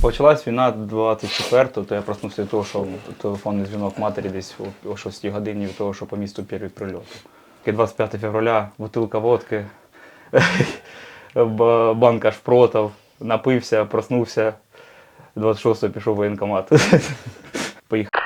Почалась війна 24-го, то я проснувся від того, що телефонний дзвінок матері десь о- о 6 годині від того, що по місту перший прильот. Таке 25 февраля, бутилка водки, банка шпротов, напився, проснувся, 26-го пішов в воєнкомат. Поїхав.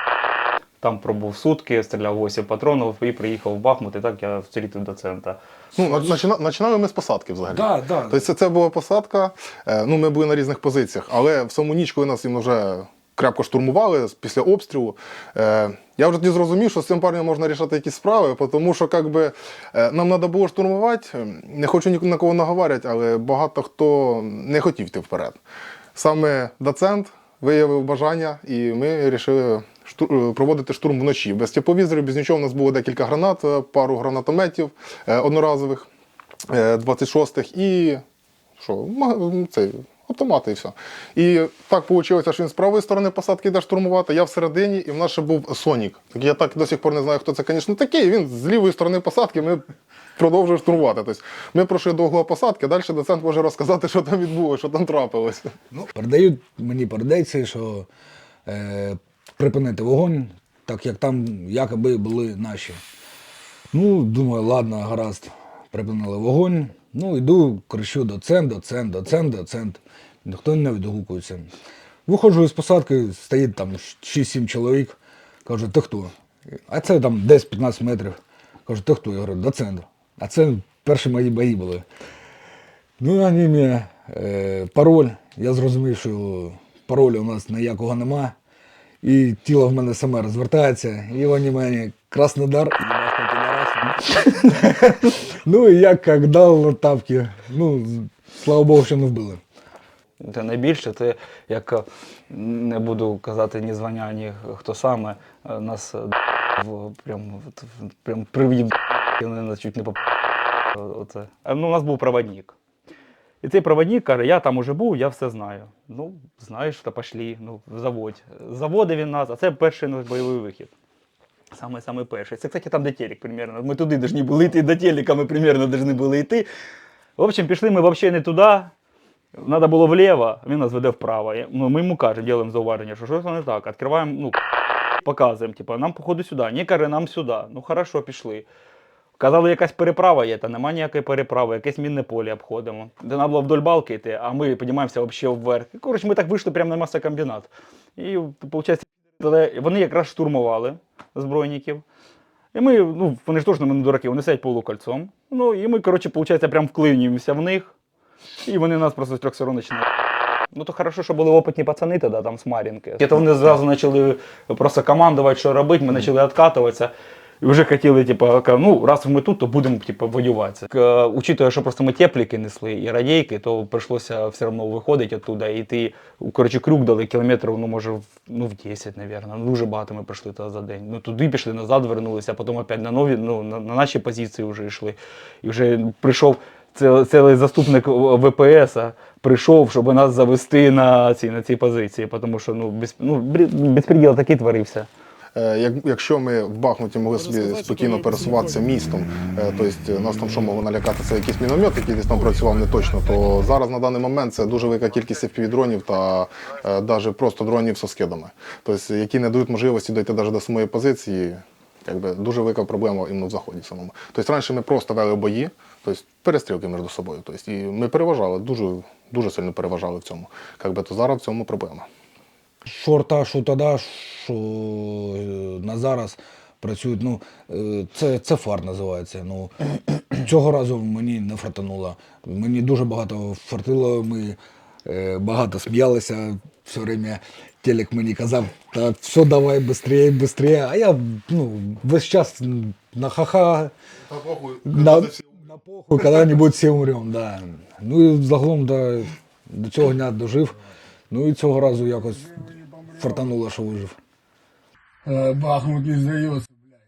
Там пробув сутки, стріляв 8 патронів і приїхав в Бахмут, і так я вцілітив до центра. Ну, начина- починали ми з посадки взагалі. Да, да. Тобто це, це була посадка. е, Ну, ми були на різних позиціях, але в саму ніч, коли нас їм вже крепко штурмували після обстрілу, е, я вже тоді зрозумів, що з цим парнем можна рішати якісь справи, тому що как би, е, нам треба було штурмувати. е, Не хочу ні на кого наговаряти, але багато хто не хотів йти вперед. Саме доцент виявив бажання, і ми вирішили проводити штурм вночі. Без тепловізорів, без нічого. У нас було декілька гранат, е, пару гранатометів е, одноразових. е, 26-х і що, цей, автомати і все. І так вийшло, що він з правої сторони посадки йде штурмувати, я всередині, і в нас ще був Сонік. Так Я так до сих пор не знаю, хто це, звісно, такий. Він з лівої сторони посадки ми продовжуємо штурмувати. Тобто ми пройшли до угла посадки, далі доцент може розказати, що там відбулося, що там трапилося. Ну, передають, мені передається, що е, припинити вогонь, так як там якоби були наші. Ну, думаю, ладно, гаразд, припинили вогонь. Ну, йду, кричу доцент, доцент, доцент, доцент. Ніхто не відгукується. Виходжу із посадки, стоїть там 6-7 чоловік. Кажу, ти хто? А це там десь 15 метрів. Кажу, ти хто? Я говорю, доцент. А це перші мої бої були. Ну, вони мені е, пароль. Я зрозумів, що паролю у нас ніякого нема. І тіло в мене саме розвертається, і вони мені Краснодар. Ну і я як дав тапки. Ну, слава Богу, що не вбили. Це найбільше, це як е, не буду казати ні звання, ні хто саме. е, Нас е, в- прям, прям привів, вони нас чуть не поп... Оце. Ну, у нас був проводник. І цей проводник каже, я там уже був, я все знаю. Ну, знаєш, то пошли, ну, заводь. Заводив він нас, а це перший наш бойовий вихід. Саме саме перший. Це, кстати, там де телек примерно. Ми туди повинні були йти, до телека ми примерно повинні були йти. В общем, пішли ми взагалі не туди. Надо було вліво, він нас веде вправо. І, Ну, ми йому кажемо, робимо зауваження, що щось не так. Відкриваємо, ну, показуємо, типу, нам походу сюди. Ні, каже, нам сюди. Ну хорошо, пішли. Казали, якась переправа є, та нема ніякої переправи, якесь мінне поле обходимо. Де треба було вдоль балки йти, а ми піднімаємося взагалі вверх. І, коротше, ми так вийшли прямо на масокомбінат. І, виходить, вони якраз штурмували збройників. І ми, ну, вони ж теж не дураки, вони сидять полукольцом. Ну, і ми, коротше, виходить, прям вклинюємося в них. І вони нас просто з трьох сторон починають. Ну то хорошо, що були опитні пацани тоді там з Мар'їнки. І то вони зразу почали просто командувати, що робити, ми почали відкатуватися. І вже хотіли, типу, ну, раз ми тут, то будемо типу, воювати. К- Учитывая, що просто ми тепліки несли і радійки, то прийшлося все одно виходити оттуда. І ти, коротше, крюк дали кілометрів, ну, може, ну, в 10, мабуть. Ну, дуже багато ми пройшли за день. Ну, туди пішли, назад вернулися, а потім опять на нові, ну, на, на наші позиції вже йшли. І вже прийшов це- цілий заступник ВПС прийшов, щоб нас завести на ці, на ці позиції, тому що ну, без, ну, безпреділ такий творився. Е, Як, якщо ми в Бахмуті могли собі спокійно пересуватися містом, тобто нас там що могло налякати, це якийсь міномет, який десь там працював не точно, то зараз на даний момент це дуже велика кількість FPV-дронів та навіть просто дронів зі скидами, тобто, які не дають можливості дойти навіть до самої позиції. Якби дуже велика проблема іменно в заході самому. Тобто раніше ми просто вели бої, тобто перестрілки між собою. Тобто, і ми переважали, дуже, дуже сильно переважали в цьому. Якби то зараз в цьому проблема. Шорта, що тоді, що е, на зараз працюють. Ну, е, це, це фар називається. Ну, цього разу мені не фартануло. Мені дуже багато фартило, ми е, багато сміялися все время. Телек мені казав, та все давай швидше, швидше. А я ну, весь час на ха-ха, на, на похуй, коли-небудь всі умрем. Да. Ну і загалом да, до цього дня дожив. Ну і цього разу якось фартануло, що вижив. Е, Бахмут не здається, блядь.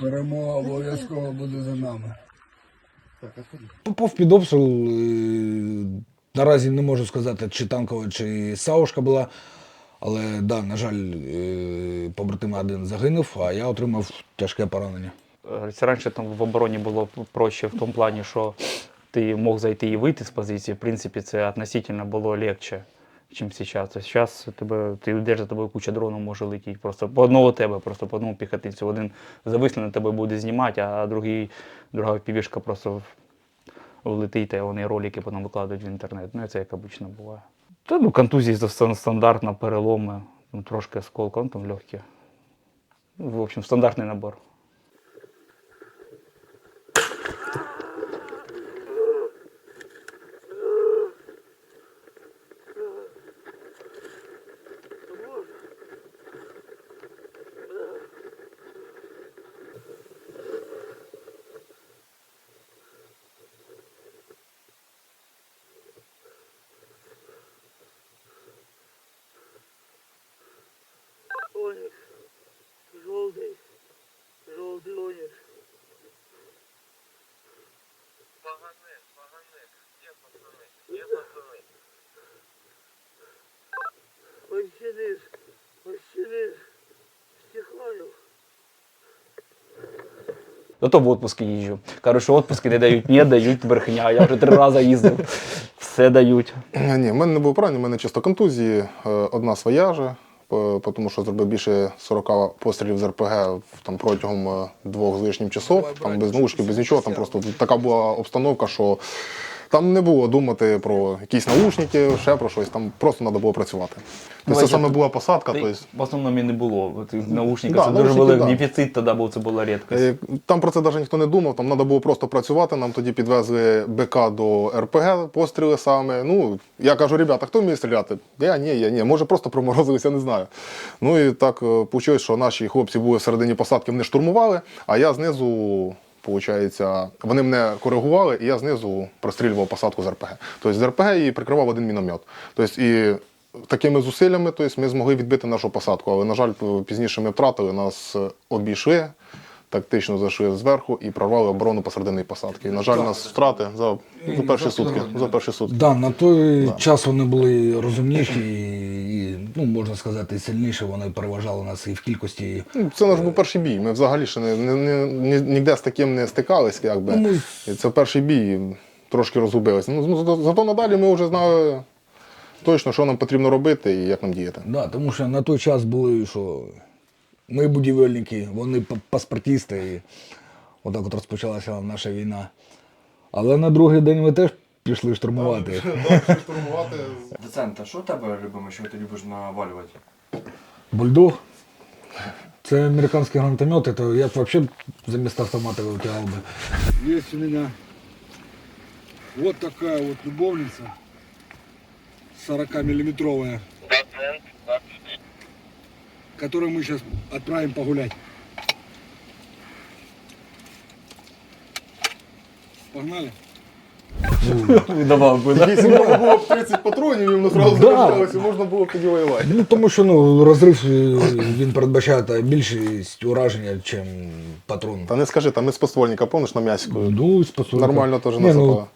Перемога обов'язково буде за нами. Попав під обстріл. е, Наразі не можу сказати, чи танкова, чи саушка була. Але да, на жаль, е, побратима один загинув, а я отримав тяжке поранення. Раніше там в обороні було проще в тому плані, що ти мог зайти і вийти з позиції, в принципі, це относительно було легче, ніж зараз. Зараз тебе, ти йдеш за тобою куча дронів може летіти. Просто по одному тебе, просто по одному піхотинцю. Один зависне на тебе буде знімати, а другий, друга півішка просто влетить, а вони ролики потім викладають в інтернет. Ну це як обично буває. Та ну контузії стандартно, переломи, ну, трошки осколка, ну там легкі. Ну, в общем, стандартний набор. Зато в отпуск їжджу. Кажу, що отпуски не дають. Ні, дають брехня. Я вже три рази їздив. Все дають. Е, Ні, в мене не було поранень, в мене чисто контузії, е, одна своя же, тому що зробив більше 40 пострілів з РПГ там, протягом е, двох з лишнім часов, там без наушки, без нічого. Там просто така була обстановка, що там не було думати про якісь наушники, ще про щось, там просто треба було працювати. Тобто це саме була посадка. Й Тобто, В основному і не було. От Да, це дуже великий да. дефіцит тоді був, це була рідкость. Е, Там про це навіть ніхто не думав, там треба було просто працювати. Нам тоді підвезли БК до РПГ, постріли саме. Ну, я кажу, ребята, хто вміє стріляти? Я ні, я ні. Може просто проморозилися, не знаю. Ну і так вийшло, що наші хлопці були всередині посадки, вони штурмували, а я знизу. Получається, вони мене коригували, і я знизу прострілював посадку з РПГ. Тобто з РПГ і прикривав один міномет. Тобто і такими зусиллями тобто, ми змогли відбити нашу посадку. Але, на жаль, пізніше ми втратили, нас обійшли, тактично зайшли зверху і прорвали оборону посередині посадки. І, на жаль, нас втрати за, за перші сутки. За перші сутки. Да, на той час вони були розумніші і, і, ну, можна сказати, сильніші. Вони переважали нас і в кількості. Ну, Це наш був перший бій. Ми взагалі ще не, не, не, ні- ніде з таким не стикались. Якби. Ну, ми- це перший бій, трошки розгубилися. Ну, зато- зато надалі ми вже знали точно, що нам потрібно робити і як нам діяти. Да, тому що на той час були, що ми будівельники, вони паспортісти, і отак от розпочалася наша війна. Але на другий день ми теж пішли штурмувати. Доцент, а що у тебе любимо, що ти любиш навалювати? Бульдог. Це американські гранатомети, то я б взагалі замість автомата витягав би. Есть у меня вот такая вот любовница 40-миллиметровая, которую мы сейчас отправим погулять. Погнали? Давав би, да? Якщо можна було б 30 патронів, їм одразу Да. залишалося, можна було б тоді воювати. Ну тому що ну, розрив е, він передбачає та більшість ураження, ніж патрон. Та не скажи, там ми з поствольника, помниш на м'яску? Ну, способно. Нормально теж Ні, насипали. ну,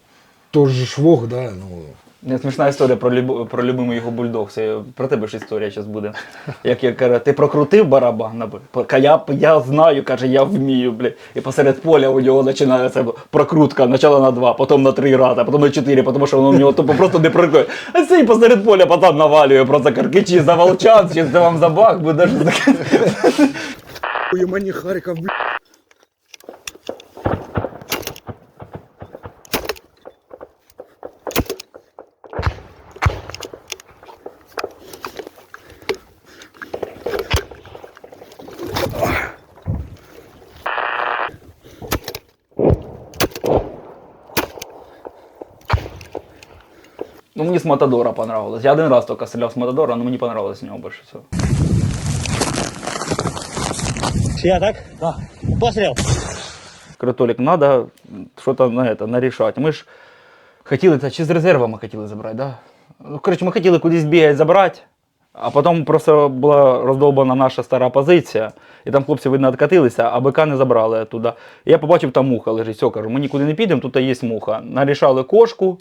то ж швох, да, ну. Не, смішна історія про, люб... про любимий його бульдог. Це про тебе ж історія зараз буде. Як я каже, ти прокрутив барабан, я, я знаю, каже, я вмію, блядь. І посеред поля у нього починається прокрутка, почала на два, потім на три рази, потім на чотири, тому що воно в нього тупо просто не прикує. А цей посеред поля потім навалює, просто каркичі за волчан, чи це вам за бак, буде таке. Мани Харьков, блядь. Ну з Матадора понравилось. Я один раз тільки стріляв з Матадора, але мені понравилось з нього більше всього. Я так? Да. Пострел. Говорю, Толік, треба щось на это, нарішати. Ми ж хотіли це чи з резервами хотіли забрати, да? Ну, коротше, ми хотіли кудись бігати забрати, а потім просто була роздолбана наша стара позиція, і там хлопці, видно, відкатилися, а БК не забрали туди. Я побачив, там муха лежить. Все, кажу, ми нікуди не підемо, тут є муха. Нарішали кошку,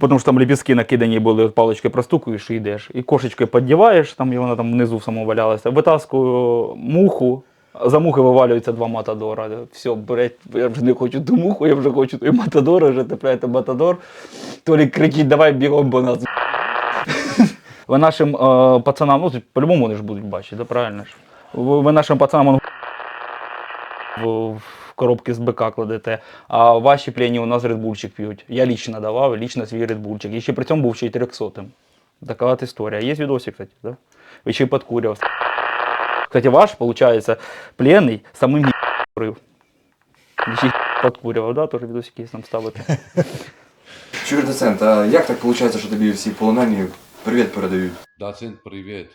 тому що там лепістки накидані були, от паличкою простукуєш і йдеш. І кошечкою піддіваєш, там і вона там внизу само валялася. Витаскую муху, За мухи вивалюються два матадора. Все, блядь, я вже не хочу ту муху, я вже хочу той матадор, вже тепляєте матадор. Толік кричить, давай бігом, бо нас. Ви нашим пацанам, ну по-любому вони ж будуть бачити, правильно ж. Ви, нашим пацанам в, в коробки з БК кладете, а ваші плені у нас редбульчик п'ють. Я лічно давав, лічно свій редбульчик. І ще при цьому був ще й 300 Така от історія. Є відосик, кстати, да? Ви ще й подкурював. Кстати, ваш, получается, пленный самим ні курив. Ще й подкурював, да? Тоже відосики нам ставити. Чуєш, доцент, а як так виходить, що тобі всі полонені привіт передають? Доцент, привет.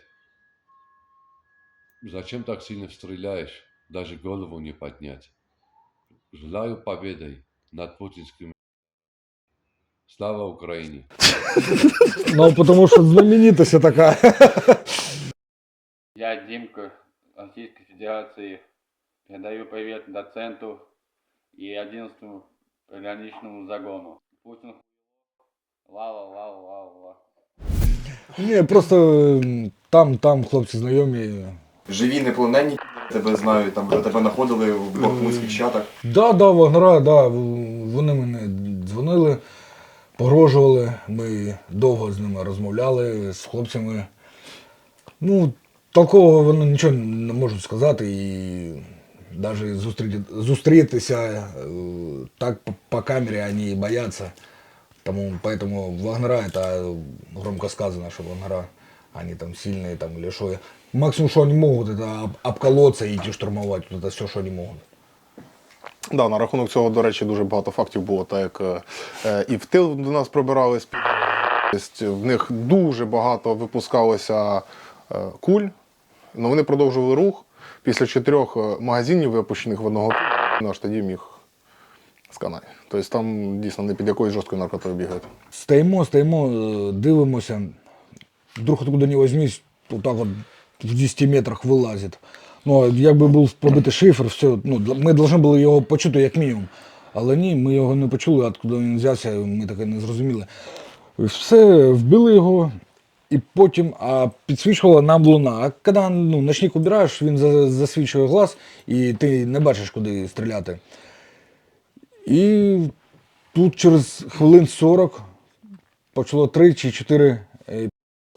Зачем так сильно стреляешь? Даже голову не поднять. Желаю победы над путинским. Слава Украине! Ну, тому що знаменитость така. Я Димка Российской Федерации. Передаю привет доценту и 11 пограничному загону. Путин лава лава лава лава. Ні, просто м, там, там хлопці знайомі. Живі, не полонені, тебе знають, там вже тебе знаходили в бахмутських чатах. Да, да, Вагнера, да, в- вони мене дзвонили, погрожували. Ми довго з ними розмовляли, з хлопцями. Ну, такого вони нічого не можуть сказати і навіть зустріти, зустрітися е, так по, по камері вони бояться. Тому поэтому Вагнера это громко сказано, что Вагнера, они там сильные там или что. Максимум, что они могут, это об- обколоться и идти штурмовать. Вот это все, что они могут. Да, на рахунок цього, до речі, дуже багато фактів було, так як е, і в тил до нас пробирались. Тобто В них дуже багато випускалося е, куль, але вони продовжували рух. Після чотирьох е, магазинів, випущених в одного наш тоді міг сканати. Тобто там дійсно не під якоюсь жорсткою наркотою бігають. Стоїмо, стоїмо, е, дивимося. Вдруг откуда не возьмись, вот так вот в 10 метрах вилазить. Ну, якби був побитий шифр, все, ну, ми повинні були його почути як мінімум. Але ні, ми його не почули, откуда він взявся, ми таке не зрозуміли. Все, вбили його, і потім а підсвічувала нам луна. А коли ну, ночник убираєш, він засвічує глаз, і ти не бачиш, куди стріляти. І тут через хвилин 40 почало 3 чи 4 е,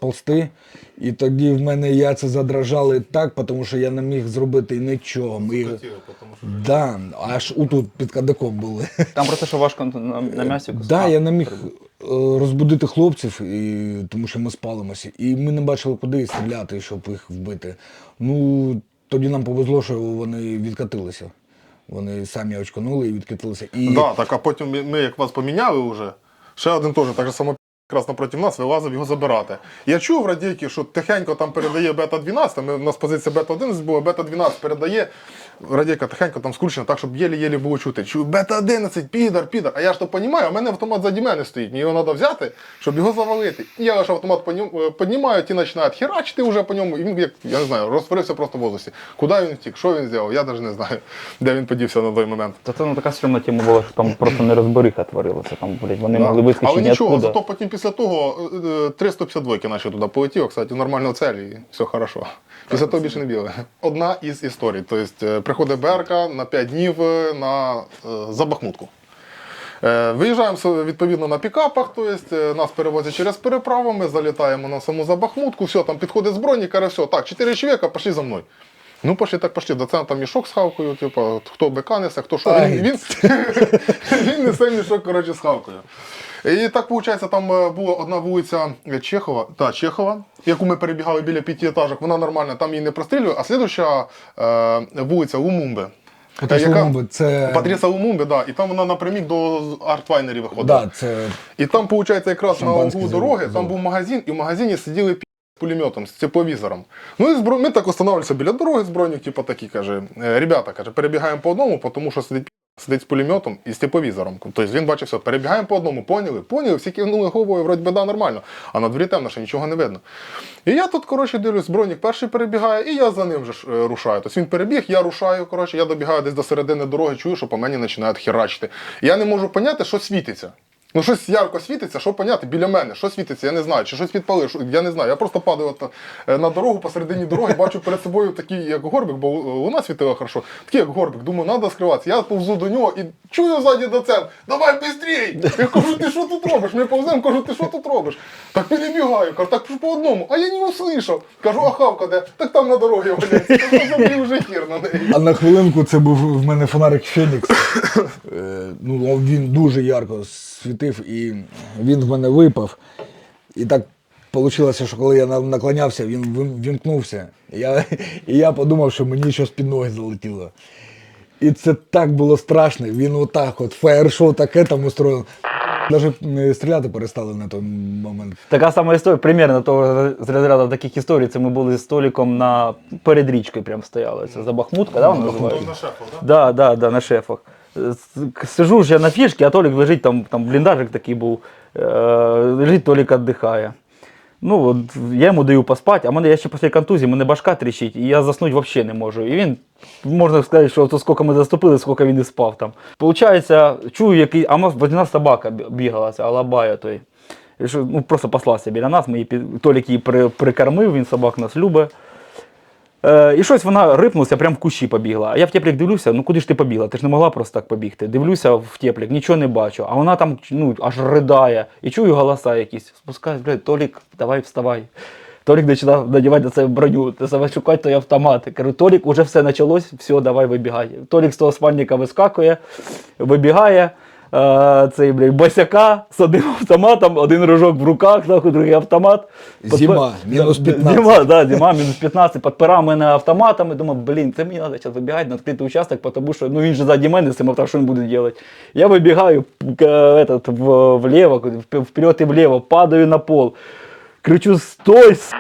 ползти. І тоді в мене яйця задрожали так, тому що я не міг зробити нічого. Ми... їх- Да, аж отут під кадаком були. Там просто що важко на, на м'ясі. Да, я не міг е, розбудити хлопців, і, тому що ми спалимося. І ми не бачили, куди стріляти, щоб їх вбити. Ну, тоді нам повезло, що вони відкатилися. Вони самі очканули і відкатилися. І... Да, так, а потім ми- ми, як вас поміняли вже, ще один теж так же само якраз напроти нас вилазив його забирати. Я чув радійки, що тихенько там передає бета 12, ми, у нас позиція бета 11 була, бета 12 передає. Радійка тихенько там скручена, так, щоб єлі-єлі було чути. Чую, бета 11, підар, підар. А я ж то розумію, в мене автомат заді мене стоїть. Мені його треба взяти, щоб його завалити. І я лише автомат е, піднімаю, ті починають херачити вже по ньому. І він, як, я не знаю, розтворився просто в воздусі. Куди він втік, що він зробив, я навіть не знаю, де він подівся на той момент. Та це ну, така стрімна тема була, що там просто не розбериха творилася. Там, блядь, вони Да. могли вискочити Але нічого, ніоткуда. зато потім після того е, е, 352 наче туди полетів, кстати, нормально цель і все хорошо. Після того більше не бігли. Одна із історій. Тобто е, приходить БРК на 5 днів е, на, е, за Е, Виїжджаємо відповідно на пікапах, тобто нас перевозять через переправу, ми залітаємо на саму Забахмутку, все, там підходить збройник, каже, все, так, 4 чоловіка, пішли за мною. Ну, пошли так пошли. Доцент там мішок з хавкою, типу, хто бика несе, хто що. Він, він, він несе мішок, коротше, з хавкою. І так, виходить, там е, була одна вулиця е, Чехова, та, Чехова, яку ми перебігали біля п'ятиэтажок, вона нормальна, там її не прострілює, а слідуща е, вулиця Лумумби. Патріса яка- Лумумби, це... Патріса Лумумби, да, і там вона напрямік до Артвайнерів виходить. Да, це І там, виходить, якраз на углу дороги, там був магазин, і в магазині сиділи пі- з пулеметом, з тепловізором. Ну і збро... ми так останавливалися біля дороги, збройник, типу такі, каже, «Е, ребята, каже, перебігаємо по одному, тому що сидить сидить з пулеметом і з тепловізором. Тобто він бачив все, перебігаємо по одному, поняли? Поняли, всі кивнули головою, вроді би, да, нормально. А на дворі темно, ще нічого не видно. І я тут, коротше, дивлюсь, збройник перший перебігає, і я за ним же ж, е, рушаю. Тобто він перебіг, я рушаю, коротше, я добігаю десь до середини дороги, чую, що по мені починають херачити. Я не можу поняти, що світиться. Ну, щось ярко світиться, що поняти, біля мене, що світиться, я не знаю, чи щось підпалив, що- я не знаю. Я просто падаю от, е, на дорогу посередині дороги, бачу перед собою такий, як горбик, бо луна світила хорошо, такий як горбик. Думаю, треба скриватися. Я повзу до нього і чую ззаді доцент, давай швидше! Я кажу, ти що тут робиш? Ми повземо, кажу, ти що тут робиш? Так перебігаю, кажу, так по одному, а я не услышав. Кажу, а хавка де? Так там на дорогі валяється. Вже хір на неї. А на хвилинку це був в мене фонарик Фенікс. Е, ну, він дуже ярко світив і він в мене випав. І так вийшло, що коли я наклонявся, він вімкнувся. І я, і я подумав, що мені щось під ноги залетіло. І це так було страшно. Він отак от фаєр-шоу таке там устроїв. Навіть стріляти перестали на той момент. Така сама історія, примерно того з розряду таких історій. Це ми були з Толіком на перед річкою прям стояли. Це за Бахмутка, да, воно називається? На шефу, так? Да, да, да, на шефах. Сижу ж я на фішці, а Толік лежить, там, там бліндажик такий був. Е, лежить, Толік віддихає. Ну, от я йому даю поспати, а мене я ще після контузії, мене башка тріщить, і я заснути взагалі не можу. І він, можна сказати, що то скільки ми заступили, скільки він і спав там. Получається, чую, який, а водяна собака бі- бігала, ця алабая той. І що, ну, просто послався біля нас, ми її. Толік її при... прикормив, він собак нас любить. Е, і щось вона рипнулася, прям в кущі побігла. А я в теплік дивлюся, ну куди ж ти побігла? Ти ж не могла просто так побігти. Дивлюся в теплік, нічого не бачу. А вона там ну, аж ридає. І чую голоса якісь. Спускаюсь, блядь, Толік, давай вставай. Толік починав надівати на себе броню, себе шукати той автомат. Кажу, Толік, уже все почалось, все, давай вибігай. Толік з того спальника вискакує, вибігає. Е, цей, блядь, босяка з одним автоматом, один рожок в руках, нахуй, другий автомат. Зима, мінус 15. Зима, да, зима, мінус 15, підпирав мене автоматами, думав, блін, це мені треба зараз вибігати на відкритий участок, тому що ну, він же ззаді мене з цим автоматом, що він буде робити. Я вибігаю этот, в, влево, вперед і влево, падаю на пол. Кричу, стой, с***.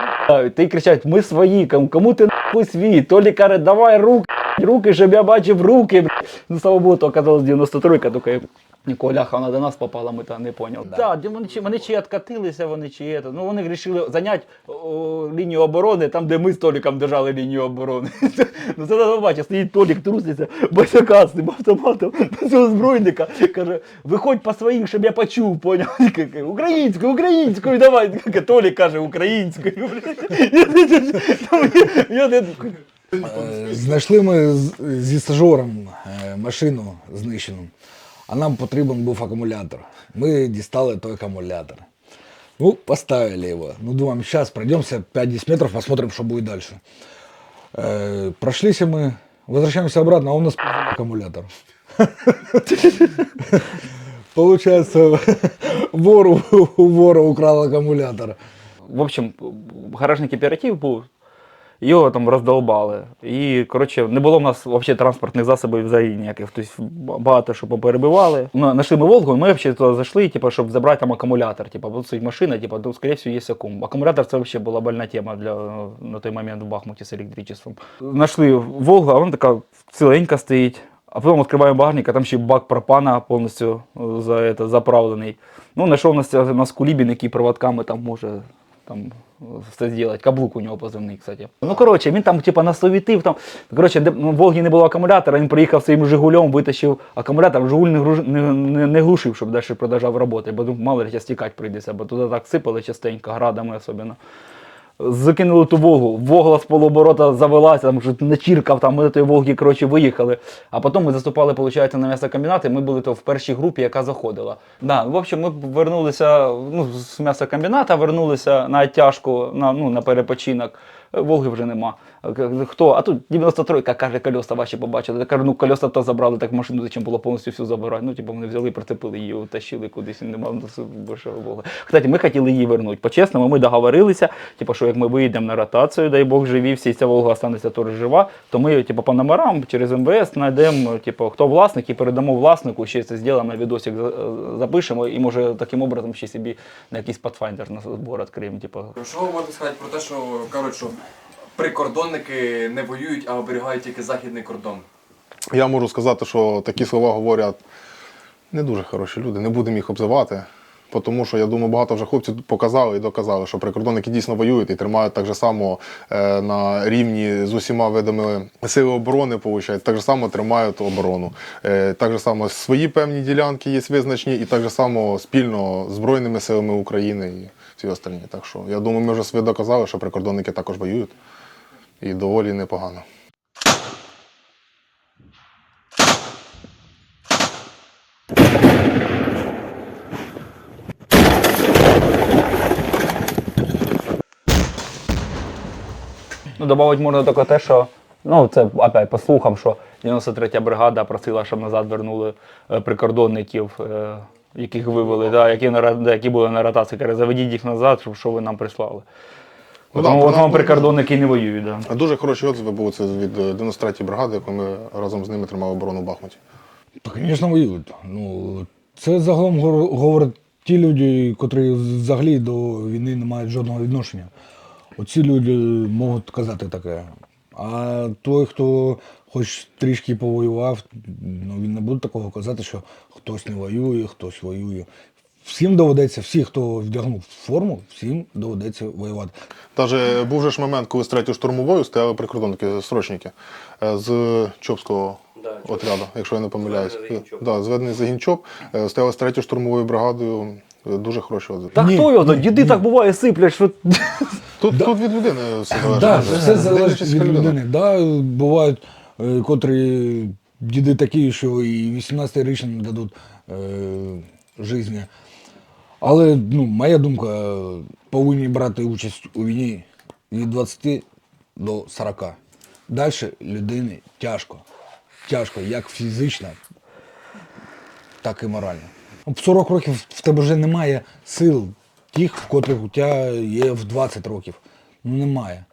Ти кричать, ми свої, кому, кому ти нахуй свій? Толі каже, давай руки, руки, щоб я бачив руки. бля». Ну, слава Богу, то оказалось 93-ка, тільки Нікого ляха вона до нас попала, ми там не поняли. Так, да, вони, чи, вони чи відкатилися, вони чи це. Ну вони вирішили зайняти лінію оборони там, де ми з Толіком держали лінію оборони. ну це треба бачити, стоїть Толік, труситься, босяка з цим автоматом, до цього збройника. Каже, виходь по своїм, щоб я почув, поняв? Українською, українською, давай. Толік каже, українською. Там я- я не- Е, Знайшли ми з- зі стажером е, машину знищену, а нам потрібен був акумулятор. Ми дістали той акумулятор. Ну, поставили его. Ну, думаем, сейчас пройдемся 5-10 метров, посмотрим, что будет дальше. Э, прошлись мы, возвращаемся обратно, а у нас пиздец аккумулятор. Получается, вор у у вора украл аккумулятор. в общем, гаражний кооператив був, його там роздолбали. І, коротше, не було в нас взагалі транспортних засобів взагалі ніяких. Тобто багато що поперебивали. Ну, Нашли ми Волгу, і ми взагалі туди зайшли, типу, щоб забрати там акумулятор. Типу, стоїть машина, типу, то, скоріше всього, є акум. Акумулятор це взагалі була больна тема для, на той момент в Бахмуті з електричеством. Знайшли Волгу, а вона така ціленька стоїть. А потім відкриваємо багажник, а там ще бак пропана повністю е, за, это, заправлений. Ну, знайшов нас, нас кулібін, який проводками там може там е, все зробити. Каблук у нього позивний, кстати. Ну, коротше, він там, типа, насовітив. Там. Коротше, де, ну, в Волгі не було акумулятора, він приїхав своїм Жигулем, витащив акумулятор, Жигуль не, груж- не, не, не глушив, щоб далі продовжав роботи, бо думав, мало ли зараз тікати прийдеться, бо туди так сипали частенько, градами особливо. Закинули ту Волгу, Вогла з полуоборота завелася, там вже начіркав, там ми до тої Волги, коротше, виїхали. А потім ми заступали, виходить, на і ми були то в першій групі, яка заходила. Да, в общем, ми вернулися ну, з м'ясокомбіната, вернулися на тяжку, на, ну, на перепочинок. Волги вже нема. Хто? А тут 93-ка каже, кольоса ваші побачили. Я кажу, ну кольоса то забрали, так машину зачем було повністю всю забирати. Ну, типу, вони взяли, прицепили її, утащили кудись, нема більше Волги. Кстати, ми хотіли її вернути. По-чесному, ми договорилися, типу, що як ми виїдемо на ротацію, дай Бог живі, всі ця Волга останеться теж жива, то ми типу, по номерам через МВС знайдемо, типу, хто власник, і передамо власнику, ще це зробимо на відосик, запишемо, і може таким образом ще собі на якийсь Pathfinder на збор відкриємо. Типу. Що ви можете сказати про те, що кажуть, прикордонники не воюють, а оберігають тільки західний кордон? Я можу сказати, що такі слова говорять не дуже хороші люди, не будемо їх обзивати. Тому що я думаю, багато вже хлопців показали і доказали, що прикордонники дійсно воюють і тримають так же само е, на рівні з усіма видами сили оборони, виходить, так же само тримають оборону. Е, так же само свої певні ділянки є визначені, і так же само спільно Збройними силами України всі остальні. Так що я думаю, ми вже собі доказали, що прикордонники також воюють і доволі непогано. Ну, добавити можна тільки те, що ну це опять по слухам, що 93-я бригада просила, щоб назад вернули е, прикордонників, е, яких вивели, да, які, на, да, які були на ротації. Каже, заведіть їх назад, щоб що ви нам прислали. Ну, да, вам- про от нас вам прикордонники не воюють. Да. А Дуже хороші отзиви були це від е, 93-ї бригади, яку ми разом з ними тримали оборону в Бахмуті. Та, звісно, воюють. Ну, це загалом гор- говорять ті люди, котрі взагалі до війни не мають жодного відношення. Оці люди можуть казати таке. А той, хто хоч трішки повоював, ну він не буде такого казати, що хтось не воює, хтось воює. Всім доведеться, всі, хто вдягнув форму, всім доведеться воювати. Даже був же ж момент, коли з третьою штурмовою стояли прикордонники, срочники е, з Чопського отряду, якщо я не помиляюсь. Да, зведений загін ЧОП, е, стояли з третьою штурмовою бригадою. Е, Дуже хороші отзиви. Та Ні, хто його? ні, Діди ні. так буває сиплять, що Тут, тут від людини все залежить. Да, все залежить від людини. Да, бувають, котрі діди такі, що і 18-річним не дадуть е, житті. Але ну, моя думка, е, повинні брати участь у війні від 20 до 40. Далі людині тяжко. Тяжко, як фізично, так і морально. В 40 років в тебе вже немає сил тих, в котрих у тебе є в 20 років. Ну немає.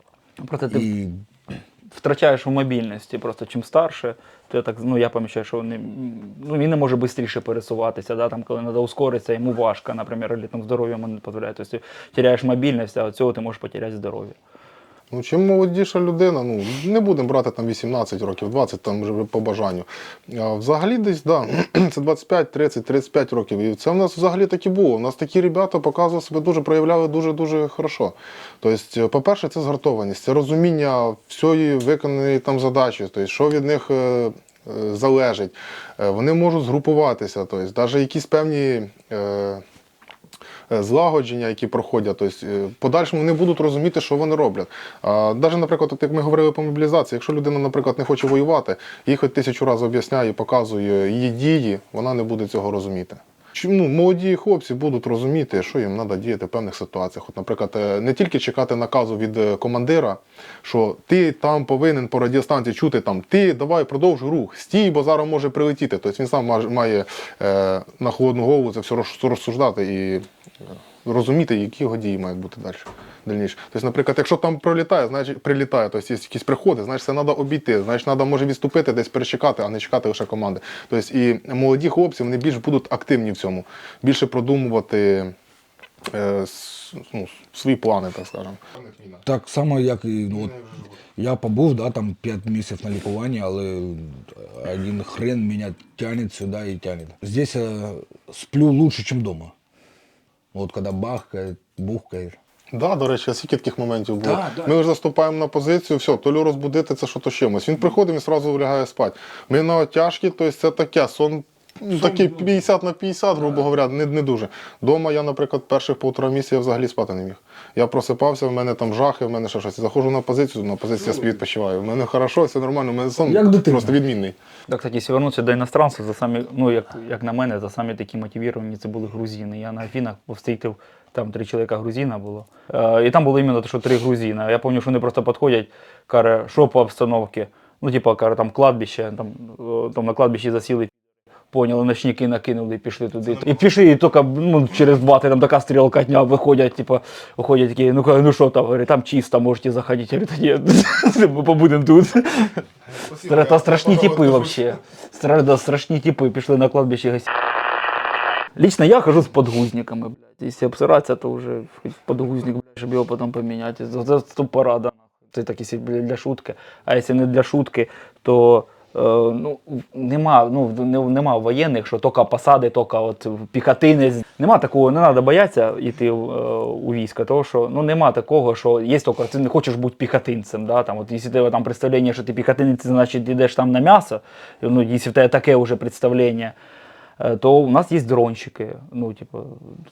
просто ти І втрачаєш у мобільності. Просто чим старше, то я так ну я помічаю, що вони, ну, він не може швидше пересуватися. Да? Там, коли треба ускоритися, йому важко, наприклад, літом здоров'я не дозволяє. Тобто теряєш мобільність, а цього ти можеш потеряти здоров'я. Ну, чим молодіша людина, ну не будемо брати там 18 років, 20 там вже по бажанню. А взагалі десь, да, це 25, 30, 35 років. І це в нас взагалі так і було. У нас такі ребята показували себе дуже, проявляли дуже-дуже хорошо. Тобто, по-перше, це згартованість, це розуміння всієї виконаної там задачі, тобто, що від них. е, е, Залежить, Е, вони можуть згрупуватися, тобто навіть якісь певні злагодження, які проходять. Тобто, е, подальшому вони будуть розуміти, що вони роблять. Навіть, наприклад, як ми говорили по мобілізації, якщо людина, наприклад, не хоче воювати, їй хоч тисячу разів об'ясняє, показує її дії, вона не буде цього розуміти. Чому молоді хлопці будуть розуміти, що їм треба діяти в певних ситуаціях? От, наприклад, е, не тільки чекати наказу від е, командира, що ти там повинен по радіостанції чути там ти давай продовжуй рух, стій, бо зараз може прилетіти. Тобто він сам має- е, на холодну голову це все роз- розсуждати і е, розуміти, які його дії мають бути далі. Дальніше. Тобто, наприклад, якщо там пролітає, значить прилітає, тобто є якісь приходи, значить це треба обійти, значить треба може відступити, десь перечекати, а не чекати лише команди. Тобто і молоді хлопці вони більш будуть активні в цьому, більше продумувати е, ну, свої плани, так скажемо. так само, як і ну, от, я побув, да, там 5 місяців на лікуванні, але один хрен мене тягне сюди і тягне. Здесь я сплю лучше, ніж вдома. От коли бахкає, бухкає. Да, до речі, скільки таких моментів було. Да, да. Ми вже заступаємо на позицію, все, толю розбудити це що то чимось. Він приходить і одразу лягає спати. Ми на тяжкі, тобто це таке, сон. ну, Такий 50 на 50, грубо говоря, не, не дуже. Дома я, наприклад, перших півтора місяця я взагалі спати не міг. Я просипався, в мене там жахи, в мене ще щось. Заходжу на позицію, на позиції я собі відпочиваю. В мене хорошо, все нормально, в мене сон Як дитина. просто відмінний. Да, кстати, якщо вернутися до іностранців, за самі, ну як, як на мене, за самі такі мотивовані це були грузини. Я на Афінах повстрітив, там три чоловіка грузина було. Е, і там було іменно те, що три грузина. Я пам'ятаю, що вони просто підходять, каже, що по обстановці. Ну, типу, каже, там кладбище, там, е, там на кладбищі засіли. Поняли, ночники накинули і пішли туди. І пішли, і тільки ну, через два там така стрілкатня виходять, типу, виходять такі, ну ну що там, говорю, там чисто, можете заходити. Я говорю, «Та ні, ми побудемо тут. Стра- Та страшні типи вообще. Стра- страшні типи пішли на кладбище гасити. Лично я хожу з подгузниками, блядь. Якщо обсиратися, то вже подгузник, блядь, щоб його потім поміняти. Це, це, це порада. Це так, якщо для шутки. А якщо не для шутки, то ну, нема, ну, нема воєнних, що тільки посади, тільки от піхотинець. Нема такого, не треба боятися йти е, у військо, тому що ну, нема такого, що є тільки ти не хочеш бути піхотинцем. Да? Там, от, якщо тебе там представлення, що ти піхотинець, значить йдеш там на м'ясо, ну, якщо в тебе таке вже представлення, е, то у нас є дронщики, ну, типу,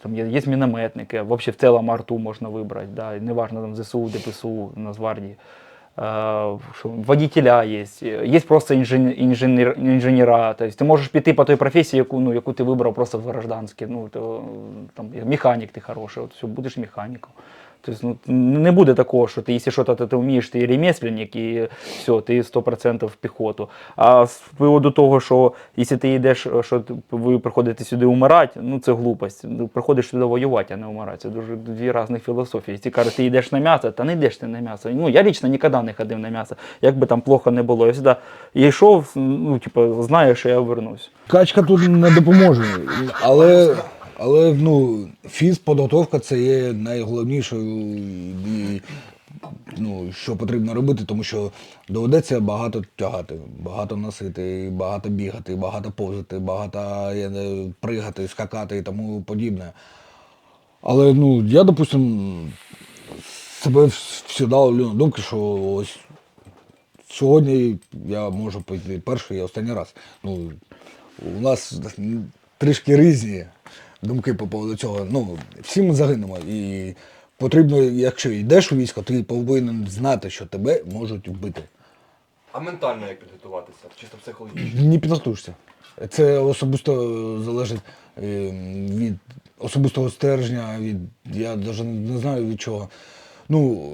там є, є мінометники, взагалі в цілому арту можна вибрати, да? неважно там ЗСУ, ДПСУ, Нацгвардії. Що водителя есть, есть просто инженер, инженер, инженера. То есть ты можешь піти по той професії, яку, ну, яку ти вибрав просто в гражданській. Ну, то, там, механік ти хороший, от все, будеш механіком. Тобто, ну, не буде такого, що ти, якщо щось ти, ти вмієш, ти ремесленник і все, ти 100% в піхоту. А з приводу того, що якщо ти йдеш, що ви приходите сюди умирати, ну це глупость. Ну, приходиш сюди воювати, а не умирати. Це дуже дві різні філософії. Якщо кажуть, ти йдеш на м'ясо, та не йдеш ти на м'ясо. Ну, я лично ніколи не ходив на м'ясо, як би там плохо не було. Я завжди йшов, ну, типу, знаю, що я вернусь. Качка тут не допоможе, але, але ну, фізподготовка це є найголовнішою, і, ну, що потрібно робити, тому що доведеться багато тягати, багато носити, багато бігати, багато повзати, багато не, пригати, скакати і тому подібне. Але ну, я, допустим, себе завжди ловлю на думку, що ось сьогодні я можу пойти перший і останній раз. Ну, у нас трішки різні думки по поводу цього. Ну, всі ми загинемо. І потрібно, якщо йдеш у військо, ти повинен знати, що тебе можуть вбити. А ментально як підготуватися? Чисто психологічно. Не підготуєшся. Це особисто залежить е, від особистого стержня, від я навіть не знаю від чого. Ну,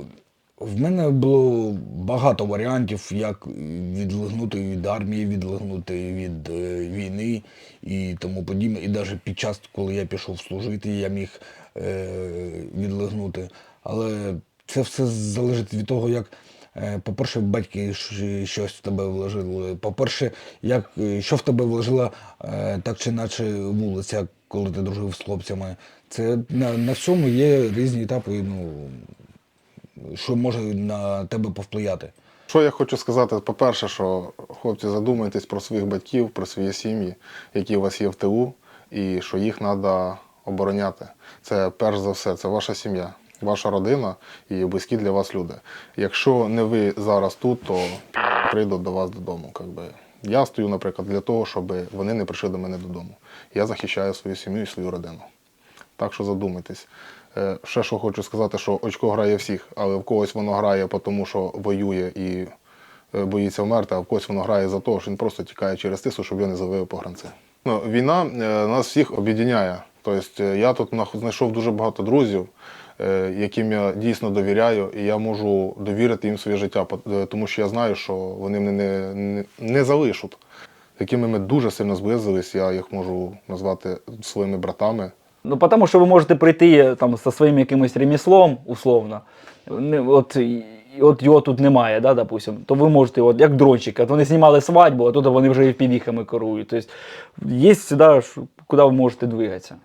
в мене було багато варіантів, як відлигнути від армії, відлигнути від е, війни і тому подібне. І навіть під час, коли я пішов служити, я міг е, відлигнути. Але це все залежить від того, як Е, По-перше, батьки щось в тебе вложили. По-перше, як, що в тебе вложила так чи інакше вулиця, коли ти дружив з хлопцями. Це на, на всьому є різні етапи, ну, що може на тебе повпливати. Що я хочу сказати? По-перше, що хлопці, задумайтесь про своїх батьків, про свої сім'ї, які у вас є в ТУ, і що їх треба обороняти. Це перш за все, це ваша сім'я, ваша родина і близькі для вас люди. Якщо не ви зараз тут, то прийдуть до вас додому. Как би. Я стою, наприклад, для того, щоб вони не прийшли до мене додому. Я захищаю свою сім'ю і свою родину. Так що задумайтесь. Е, Ще що хочу сказати, що очко грає всіх, але в когось воно грає, тому що воює і е, боїться вмерти, а в когось воно грає за те, що він просто тікає через тису, щоб його не завели погранці. Ну, війна е, нас всіх об'єднає. Тобто я тут знайшов дуже багато друзів, яким я дійсно довіряю, і я можу довірити їм своє життя, тому що я знаю, що вони мене не, не, не залишать. Якими ми дуже сильно зблизились, я їх можу назвати своїми братами. Ну, тому що ви можете прийти е, там зі своїм якимось реміслом, условно. От, от його тут немає, да, допустим, то ви можете, от, як дрончик, от вони знімали свадьбу, а тут вони вже і під'їхами керують. Тобто є сюди, куди ви можете двигатися.